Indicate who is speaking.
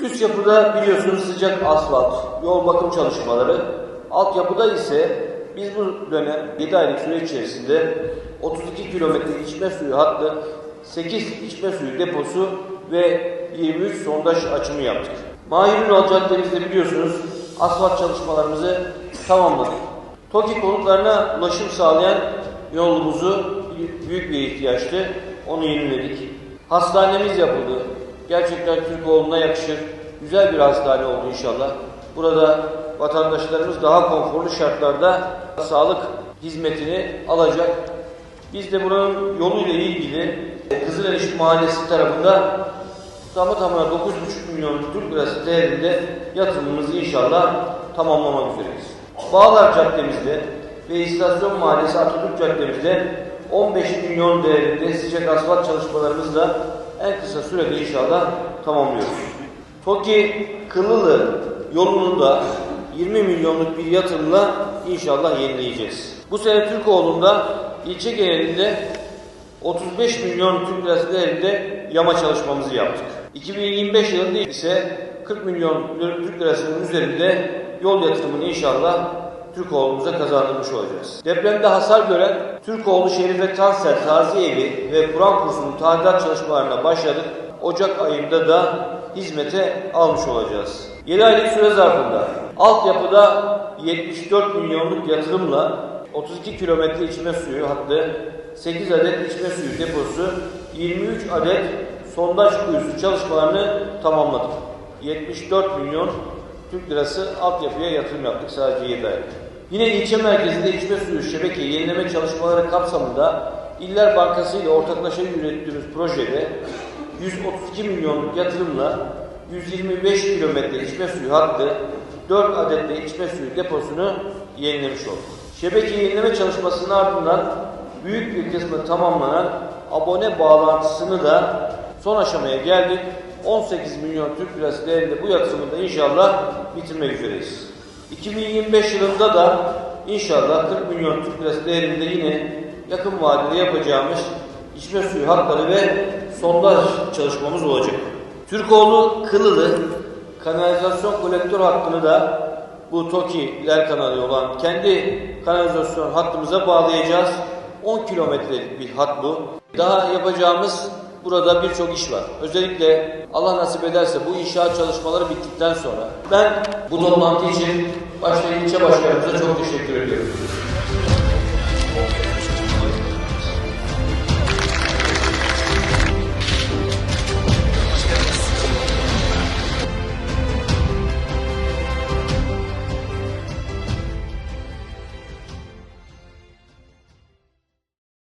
Speaker 1: Üst yapıda biliyorsunuz sıcak asfalt, yol bakım çalışmaları. Altyapıda ise biz bu dönem 7 aylık süre içerisinde 32 kilometre içme suyu hattı, 8 içme suyu deposu ve 23 sondaj açımı yaptık. Mahir Ünal Caddemizde biliyorsunuz asfalt çalışmalarımızı tamamladık. TOKİ konutlarına ulaşım sağlayan yolumuzu büyük bir ihtiyaçtı. Onu yeniledik. Hastanemiz yapıldı. Gerçekten Türkoğlu'na yakışır. Güzel bir hastane oldu inşallah. Burada vatandaşlarımız daha konforlu şartlarda sağlık hizmetini alacak. Biz de buranın yoluyla ilgili Kızıleriş Mahallesi tarafında tamı tamına 9,5 milyon Türk lirası değerinde yatırımımızı inşallah tamamlamak üzereyiz. Bağlar Caddemizde ve İstasyon Mahallesi Atatürk Caddemizde 15 milyon değerinde sıcak asfalt çalışmalarımızla en kısa sürede inşallah tamamlıyoruz. TOKİ Kılılı yolunu da 20 milyonluk bir yatırımla inşallah yenileyeceğiz. Bu sene Türkoğlu'nda ilçe genelinde 35 milyon Türk lirası değerinde yama çalışmamızı yaptık. 2025 yılında ise 40 milyon Türk lirasının üzerinde yol yatırımını inşallah Türkoğlu'muza kazandırmış olacağız. Depremde hasar gören Türkoğlu Şerife Tansel Taziye Evi ve Kur'an kursunun tadilat çalışmalarına başladık. Ocak ayında da hizmete almış olacağız. 7 aylık süre zarfında altyapıda 74 milyonluk yatırımla 32 kilometre içme suyu hattı, 8 adet içme suyu deposu, 23 adet sondaj kuyusu çalışmalarını tamamladık. 74 milyon Türk lirası altyapıya yatırım yaptık sadece 7 ayda. Yine ilçe merkezinde içme suyu şebeke yenileme çalışmaları kapsamında İller Bankası ile ortaklaşa yürüttüğümüz projede 132 milyonluk yatırımla 125 kilometre içme suyu hattı, 4 adet de içme suyu deposunu yenilemiş olduk. Şebeke yenileme çalışmasının ardından büyük bir kısmı tamamlanan abone bağlantısını da son aşamaya geldik. 18 milyon Türk lirası değerinde bu yatırımı da inşallah bitirmek üzereyiz. 2025 yılında da inşallah 40 milyon Türk lirası değerinde yine yakın vadede yapacağımız içme suyu hatları ve sondaj çalışmamız olacak. Türkoğlu Kılılı kanalizasyon kolektör hattını da bu TOKİ'ler kanalı olan kendi kanalizasyon hattımıza bağlayacağız. 10 kilometrelik bir hat bu. Daha yapacağımız burada birçok iş var. Özellikle Allah nasip ederse bu inşaat çalışmaları bittikten sonra ben bu toplantı için başta ilçe başkanımıza çok teşekkür ediyorum.